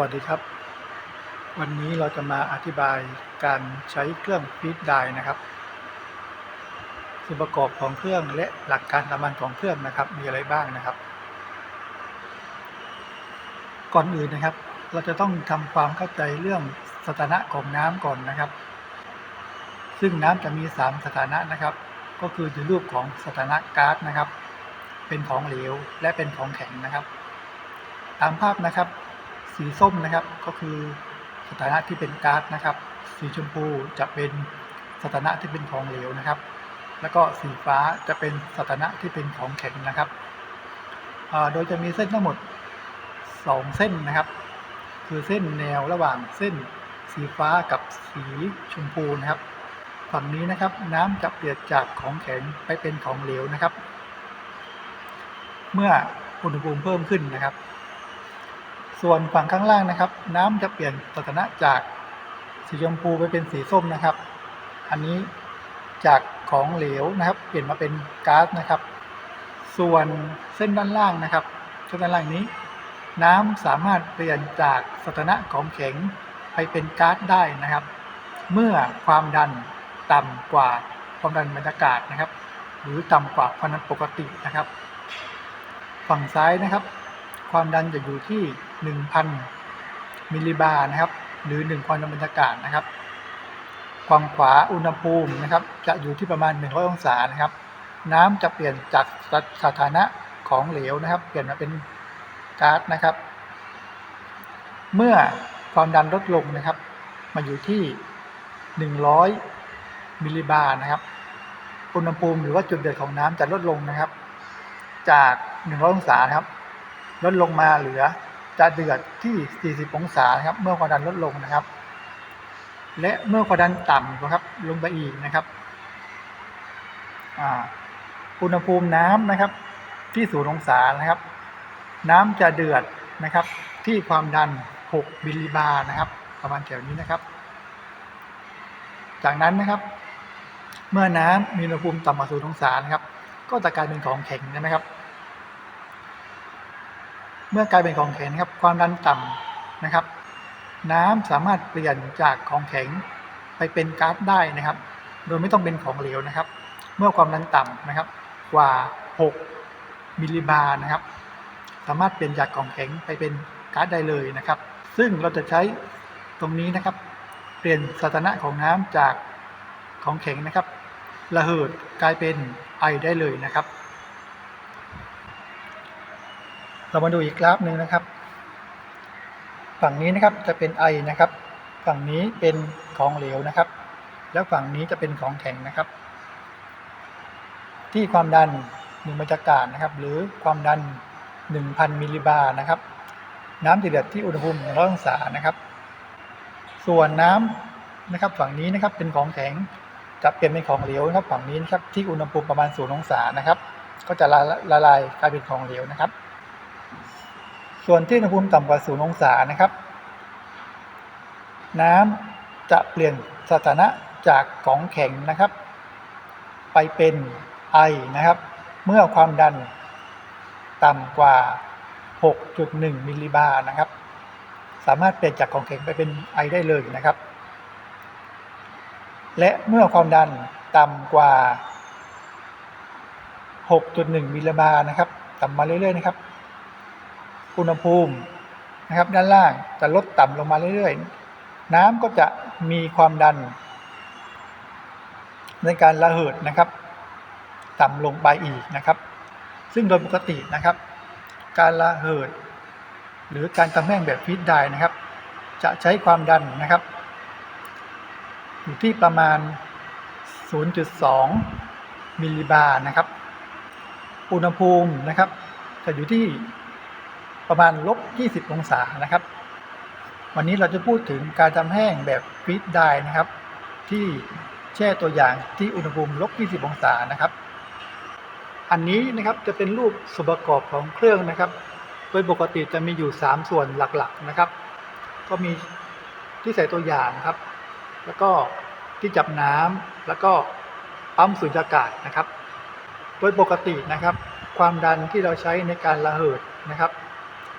วัสดีครับ วันนี้เราจะมาอธิบายการใช้เครื่องฟีดไดนะครับส่วนประกอบของเครื่องและหลักการทำงานของเครื่องนะครับ มีอะไรบ้างนะครับ ก่อนอื่นนะครับ เราจะต้องทำความเข้าใจเรื่องสถานะของน้ำก่อนนะครับ ซึ่งน้ำจะมี 3 สถานะนะครับ ก็คือในรูปของสถานะก๊าซนะครับ เป็นของเหลวและเป็นของแข็งนะครับ ตามภาพนะครับ สีส้มนะครับก็คือสถานะที่เป็นก๊าซนะครับ สีชมพูจะเป็นสถานะที่เป็นของเหลวนะครับ แล้วก็สีฟ้าจะเป็นสถานะที่เป็นของแข็งนะครับโดยจะมีเส้นทั้งหมด 2 เส้นนะครับ คือเส้นแนวระหว่างเส้นสีฟ้ากับสีชมพูนะครับ ฝั่งนี้นะครับน้ำจะเปลี่ยนจากของแข็งไปเป็นของเหลวนะครับ เมื่ออุณหภูมิเพิ่มขึ้นนะครับ ส่วนฝั่งข้างล่างนะครับ น้ำจะเปลี่ยนสถานะจากสีชมพูไปเป็นสีส้มนะครับ อันนี้จากของเหลวนะครับ เปลี่ยนมาเป็นก๊าซนะครับ ส่วนเส้นด้านล่างนะครับเส้นด้านล่างนี้ น้ำสามารถเปลี่ยนจากสถานะของแข็งไปเป็นก๊าซได้นะครับ เมื่อความดันต่ำกว่าความดันบรรยากาศนะครับ หรือต่ำกว่าความดันปกตินะครับ ฝั่งซ้ายนะครับ ความดันจะอยู่ที่ 1,000 มิลลิบาร์นะครับ หรือ 1 ความดันบรรยากาศนะครับฝั่งขวาอุณหภูมินะครับ จะอยู่ที่ประมาณ 100 องศานะครับ น้ำจะเปลี่ยนจากสสถานะของเหลวนะครับ เปลี่ยนมาเป็นก๊าซนะครับ เมื่อความดันลดลงนะครับ มาอยู่ที่ 100 มิลลิบาร์นะครับ อุณหภูมิหรือว่าจุดเดือดของน้ำจะลดลงนะครับ จาก 100 องศานะครับ ลดลงมาเหลือ จะเดือดที่ 40 องศานะครับ เมื่อความดันลดลงนะครับ และเมื่อความดันต่ำนะครับ ลงไปอีกนะครับอุณหภูมิน้ำนะครับ ที่ศูนย์องศานะครับ น้ำจะเดือดนะครับ ที่ความดัน 6 มิลลิบาร์นะครับ ประมาณแถวนี้นะครับ จากนั้นนะครับ เมื่อน้ำมีอุณหภูมิต่ำกว่าศูนย์องศานะครับ ก็จะกลายเป็นของแข็งนะครับ เมื่อกลายเป็นของแข็งนะครับความดันต่ำนะครับ น้ำสามารถเปลี่ยนจากของแข็งไปเป็นก๊าซได้นะครับ โดยไม่ต้องเป็นของเหลวนะครับ เมื่อความดันต่ำนะครับ กว่า 6 มิลลิบาร์นะครับ สามารถเปลี่ยนจากของแข็งไปเป็นก๊าซได้เลยนะครับ ซึ่งเราจะใช้ตรงนี้นะครับ เปลี่ยนสถานะของน้ำจากของแข็งนะครับ ระเหิดกลายเป็นไอได้เลยนะครับ เรามาดูอีกกราฟหนึ่งนะครับ ฝั่งนี้นะครับจะเป็นไอนะครับ ฝั่งนี้เป็นของเหลวนะครับ แล้วฝั่งนี้จะเป็นของแข็งนะครับ ที่ความดันหนึ่งบรรยากาศนะครับ หรือความดัน 1,000มิลลิบาร์นะครับ น้ำจะเดือดที่อุณหภูมิ100องศานะครับ ส่วนน้ำนะครับฝั่งนี้นะครับเป็นของแข็งจะเปลี่ยนเป็นของเหลวนะครับฝั่งนี้นะครับที่อุณหภูมิประมาณ0องศานะครับ ก็จะละละลายกลายเป็นของเหลวนะครับ ส่วนที่อุณหภูมิต่ำกว่า0องศานะครับ น้ำจะเปลี่ยนสถานะจากของแข็งนะครับ ไปเป็นไอนะครับ เมื่อความดันต่ำกว่า 6.1 มิลลิบาร์นะครับ สามารถเปลี่ยนจากของแข็งไปเป็นไอได้เลยนะครับ และเมื่อความดันต่ำกว่า 6.1 มิลลิบาร์นะครับ ต่ำมาเรื่อยๆนะครับ อุณหภูมินะครับด้านล่างจะลดต่ำลงมาเรื่อยๆ น้ำก็จะมีความดัน ในการระเหิดนะครับ ต่ำลงไปอีกนะครับ ซึ่งโดยปกตินะครับ การระเหิด หรือการทำแห้งแบบฟีดไดร์นะครับ จะใช้ความดันนะครับ อยู่ที่ประมาณ 0.2 มิลลิบาร์นะครับ อุณหภูมินะครับ จะอยู่ที่ ประมาณลบ 20 องศานะครับ วันนี้เราจะพูดถึงการทำแห้งแบบฟีดไดร์นะครับ ที่แช่ตัวอย่างที่อุณหภูมิลบ 20 องศานะครับ อันนี้นะครับจะเป็นรูปส่วนประกอบของเครื่องนะครับ โดยปกติจะมีอยู่ 3 ส่วนหลักๆนะครับ ก็มีที่ใส่ตัวอย่างครับ แล้วก็ที่จับน้ำแล้วก็ปั๊มสูญญากาศนะครับ โดยปกตินะครับ ความดันที่เราใช้ในการระเหิดนะครับ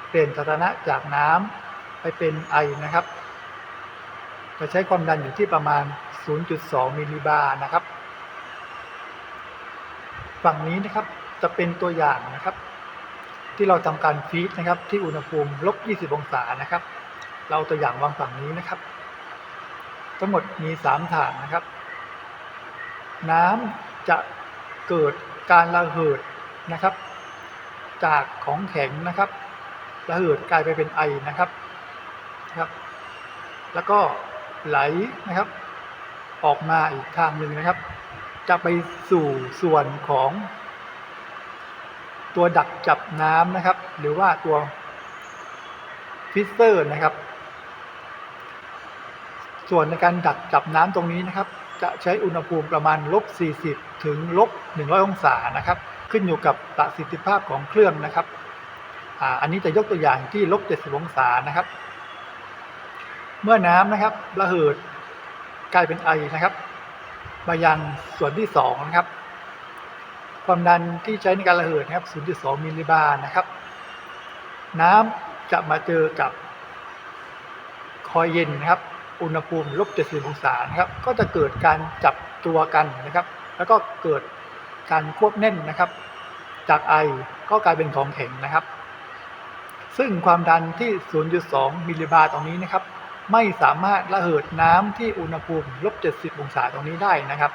เปลี่ยนสถานะจากน้ไปเป็นไอนะครับจะใช้ความดันอยู่ที่ประมาณ 0.2 มิลลิบาร์นะครับ ฝั่งนี้นะครับจะเป็นตัวอย่างนะครับ ที่เราทำการฟีดนะครับ ที่อุณหภูมิลบ 20 องศานะครับ เราตัวอย่างวางฝั่งนี้นะครับ ทั้งหมดมี 3 ฐานนะครับ น้ำจะเกิดการระเหิดนะครับ จากของแข็งนะครับ ระเหิดกลายไปเป็นไอนะครับนะครับ แล้วก็ไหลนะครับ ออกมาอีกทางหนึ่งนะครับ จะไปสู่ส่วนของตัวดักจับน้ำนะครับ หรือว่าตัวฟิสเซอร์นะครับ ส่วนในการดักจับน้ำตรงนี้นะครับ จะใช้อุณหภูมิประมาณลบ 40 ถึงลบ 100 องศานะครับ ขึ้นอยู่กับประสิทธิภาพของเครื่องนะครับ อันนี้จะยกตัวอย่างที่ลบ70องศานะครับ เมื่อน้ำนะครับระเหิดกลายเป็นไอนะครับ มายังส่วนที่2นะครับ ความดันที่ใช้ในการระเหิดนะครับ 0.2 มิลลิบาร์นะครับ น้ำจะมาเจอกับคอยเย็นนะครับ อุณหภูมิลบ70องศานะครับ ก็จะเกิดการจับตัวกันนะครับ แล้วก็เกิดการควบแน่นนะครับ จากไอก็กลายเป็นของแข็งนะครับ ซึ่งความดันที่ 0.2 มิลลิบาร์ตรงนี้นะครับ ไม่สามารถระเหิดน้ำที่อุณหภูมิลบ 70 องศาตรงนี้ได้นะครับ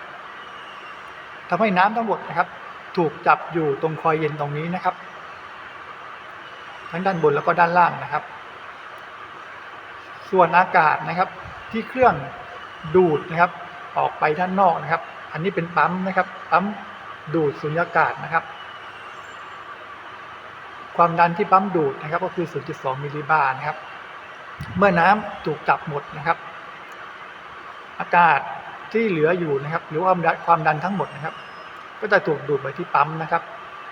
ทำให้น้ำทั้งหมดนะครับ ถูกจับอยู่ตรงคอยเย็นตรงนี้นะครับ ทั้งด้านบนแล้วก็ด้านล่างนะครับ ส่วนอากาศนะครับที่เครื่องดูดนะครับ ออกไปด้านนอกนะครับ อันนี้เป็นปั๊มนะครับ ปั๊มดูดสุญญากาศนะครับ ความดันที่ปั๊มดูดนะครับก็คือ 0.2 มิลลิบาร์นะครับ เมื่อน้ำถูกจับหมดนะครับ อากาศที่เหลืออยู่นะครับ หรือว่าความดันทั้งหมดนะครับ ก็จะถูกดูดไปที่ปั๊มนะครับ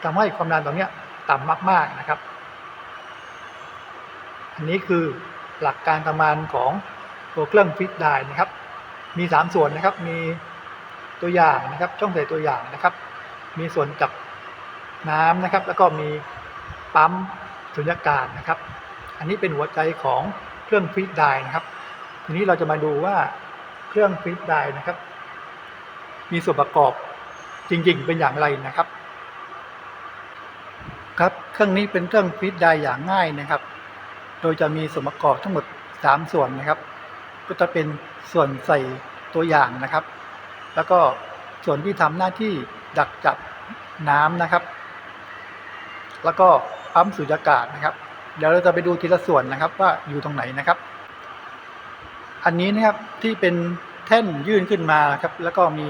ทำให้ความดันตรงนี้ต่ำมากๆนะครับ อันนี้คือหลักการทำงานของตัวเครื่องฟิตได้นะครับ มี 3 ส่วนนะครับ มีตัวอย่างนะครับ ช่องใส่ตัวอย่างนะครับ มีส่วนจับน้ำนะครับ แล้วก็มี ปั๊มสุญญากาศนะครับ อันนี้เป็นหัวใจของเครื่องฟีดไดนะครับ ทีนี้เราจะมาดูว่าเครื่องฟีดไดนะครับ มีส่วนประกอบจริงๆ เป็นอย่างไรนะครับ ครับเครื่องนี้เป็นเครื่องฟีดไดอย่างง่ายนะครับ โดยจะมีส่วนประกอบทั้งหมด 3 ส่วนนะครับ ก็จะเป็นส่วนใส่ตัวอย่างนะครับ แล้วก็ส่วนที่ทำหน้าที่ดักจับน้ำนะครับ แล้วก็ ปั๊มสูญญากาศนะครับ เดี๋ยวเราจะไปดูทีละส่วนนะครับว่าอยู่ตรงไหนนะครับ อันนี้นะครับที่เป็นแท่นยื่นขึ้นมาครับแล้วก็มี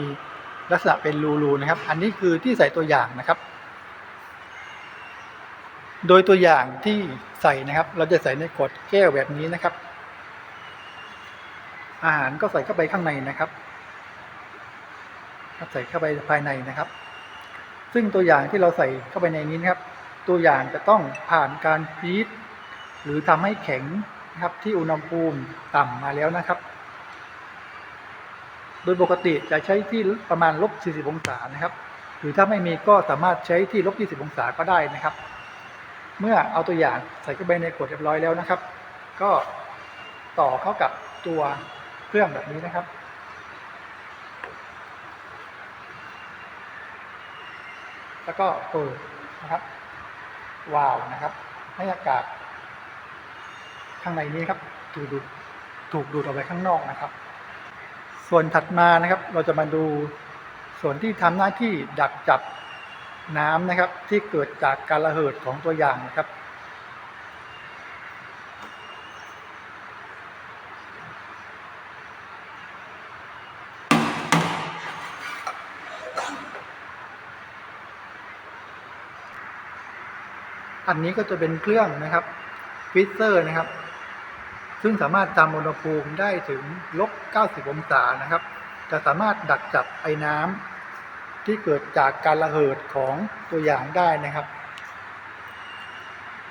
ลักษณะเป็นรูๆนะครับ อันนี้คือที่ใส่ตัวอย่างนะครับ โดยตัวอย่างที่ใส่นะครับ เราจะใส่ในขวดแก้วแบบนี้นะครับ อาหารก็ใส่เข้าไปข้างในนะครับใส่เข้าไปภายในนะครับ ซึ่งตัวอย่างที่เราใส่เข้าไปในนี้นะครับ ตัวอย่างจะต้องผ่านการฟีดหรือทำให้แข็งนะครับที่อุณหภูมิต่ำมาแล้วนะครับ โดยปกติจะใช้ที่ประมาณลบ 40 องศานะครับ หรือถ้าไม่มีก็สามารถใช้ที่ลบ 20 องศาก็ได้นะครับ เมื่อเอาตัวอย่างใส่เข้าไปในขวดเรียบร้อยแล้วนะครับ ก็ต่อเข้ากับตัวเครื่องแบบนี้นะครับแล้วก็เปิดนะครับ วาล์วนะครับ ให้อากาศ ข้างในนี้ครับถูกดูดถูกดูดออกไปข้างนอกนะครับ ส่วนถัดมานะครับ เราจะมาดูส่วนที่ทำหน้าที่ดักจับน้ำนะครับ ที่เกิดจากการระเหิดของตัวอย่างนะครับ อันนี้ก็จะเป็นเครื่องนะครับฟิสเซอร์นะครับ ซึ่งสามารถจำอุณหภูมิได้ถึงลบ 90 องศานะครับ จะสามารถดักจับไอ้น้ำที่เกิดจากการระเหิดของตัวอย่างได้นะครับ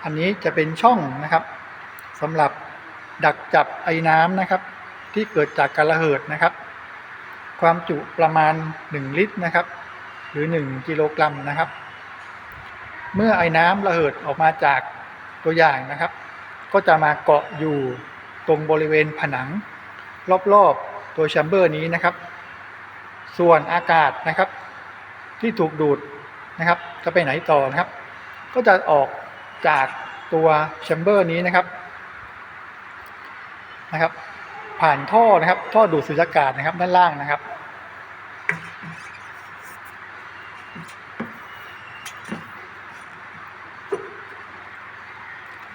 อันนี้จะเป็นช่องนะครับสำหรับดักจับไอ้น้ำนะครับ ที่เกิดจากการระเหิดนะครับ ความจุประมาณ 1 ลิตรนะครับ หรือ 1 กิโลกรัมนะครับ เมื่อไอ้น้ำระเหิดออกมาจากตัวอย่างนะครับ ก็จะมาเกาะอยู่ตรงบริเวณผนัง รอบๆตัวแชมเบอร์นี้นะครับ ส่วนอากาศนะครับ ที่ถูกดูดนะครับ จะไปไหนต่อนะครับ ก็จะออกจากตัวแชมเบอร์นี้นะครับนะครับ ผ่านท่อนะครับ ท่อดูดสุญญากาศนะครับด้านล่างนะครับ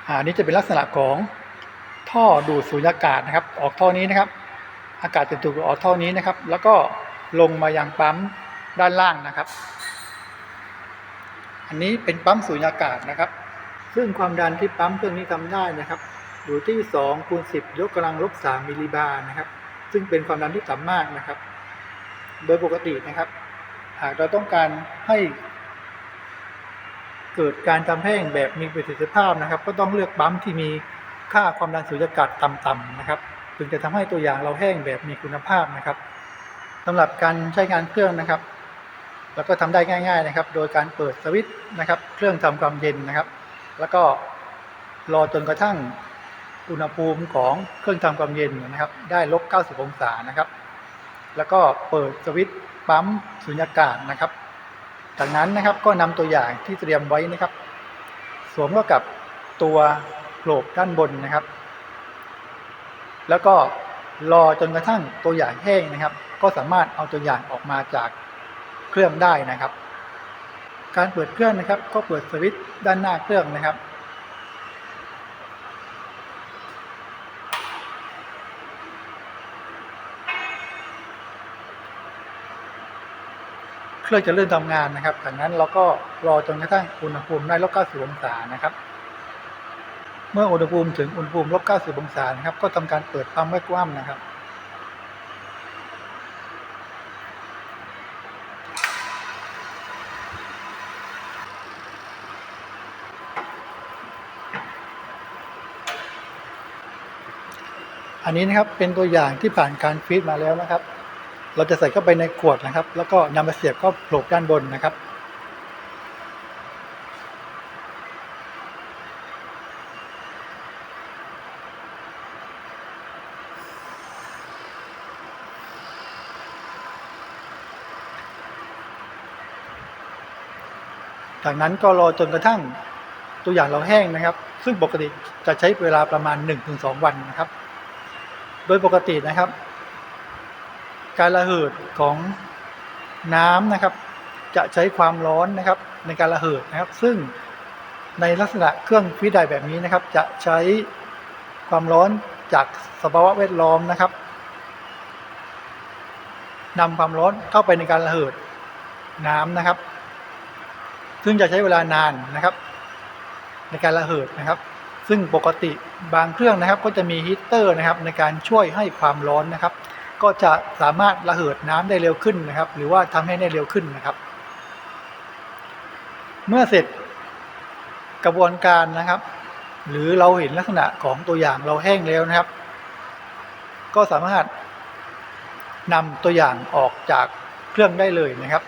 อันนี้จะเป็นลักษณะของท่อดูดสุญญากาศนะครับ ออกท่อนี้นะครับ อากาศจะถูกออกท่อนี้นะครับ แล้วก็ลงมายังปั๊มด้านล่างนะครับ อันนี้เป็นปั๊มสูญญากาศนะครับ ซึ่งความดันที่ปั๊มเครื่องนี้ทำได้นะครับ อยู่ที่2คูณ10 ยกกำลังลบ3มิลลิบาร์นะครับ ซึ่งเป็นความดันที่ต่ำมากนะครับ โดยปกตินะครับ หากเราต้องการให้ เกิดการทำแห้งแบบมีประสิทธิภาพนะครับ ก็ต้องเลือกปั๊มที่มีค่าความดันสูญญากาศต่ำๆนะครับ ถึงจะทำให้ตัวอย่างเราแห้งแบบมีคุณภาพนะครับสำหรับการใช้งานเครื่องนะครับ แล้วก็ทำได้ง่าย ๆนะครับ โดยการเปิดสวิตช์นะครับ เครื่องทำความเย็นนะครับ แล้วก็รอจนกระทั่งอุณหภูมิของเครื่องทำความเย็นนะครับ ได้ลบ 90 องศานะครับ แล้วก็เปิดสวิตช์ปั๊มสุญญากาศนะครับ จากนั้นนะครับก็นำตัวอย่างที่เตรียมไว้นะครับ สวมเข้ากับตัวโลบด้านบนนะครับ แล้วก็รอจนกระทั่งตัวอย่างแห้งนะครับ ก็สามารถเอาตัวอย่างออกมาจากเครื่องได้นะครับ การเปิดเครื่องนะครับ ก็เปิดสวิตช์ด้านหน้าเครื่องนะครับ เครื่องจะเริ่มทำงานนะครับจากนั้นเราก็รอจนกระทั่งอุณหภูมิได้ลบ90องศานะครับ เมื่ออุณหภูมิถึงอุณหภูมิลบ90องศานะครับ ก็ทำการเปิดปั๊มไว้กว้างนะครับ อันนี้นะครับเป็นตัวอย่างที่ผ่านการฟีดมาแล้วนะครับ เราจะใส่เข้าไปในขวดนะครับ แล้วก็นำมาเสียบเข้าโผล่ด้านบนนะครับ จากนั้นก็รอจนกระทั่งตัวอย่างเราแห้งนะครับ ซึ่งปกติจะใช้เวลาประมาณ 1-2 วันนะครับ โดยปกตินะครับ การระเหิดของน้ำนะครับ จะใช้ความร้อนนะครับ ในการระเหิดนะครับ ซึ่งในลักษณะเครื่องฟีดไดแบบนี้นะครับ จะใช้ความร้อนจากสภาวะแวดล้อมนะครับนำความร้อนเข้าไปในการระเหิดน้ำนะครับ ซึ่งจะใช้เวลานานนะครับ ในการระเหิดนะครับ ซึ่งปกติบางเครื่องนะครับ ก็จะมีฮีตเตอร์นะครับ ในการช่วยให้ความร้อนนะครับ ก็จะสามารถระเหิดน้ำได้เร็วขึ้นนะครับ หรือว่าทำให้ได้เร็วขึ้นนะครับ เมื่อเสร็จกระบวนการนะครับ หรือเราเห็นลักษณะของตัวอย่างเราแห้งแล้วนะครับ ก็สามารถนำตัวอย่างออกจากเครื่องได้เลยนะครับ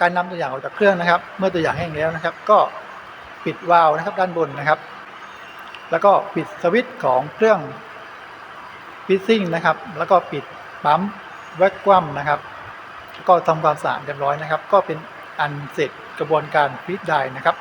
การนำตัวอย่างออกจากเครื่องนะครับ เมื่อตัวอย่างแห้งแล้วนะครับ ก็ปิดวาล์วนะครับด้านบนนะครับ แล้วก็ปิดสวิตช์ของเครื่องฟิซซิ่งนะครับ แล้วก็ปิด ปั๊มแวคกัมนะครับ ก็ทำความสะอาดเรียบร้อยนะครับ ก็เป็นอันเสร็จกระบวนการฟีดไดนะครับ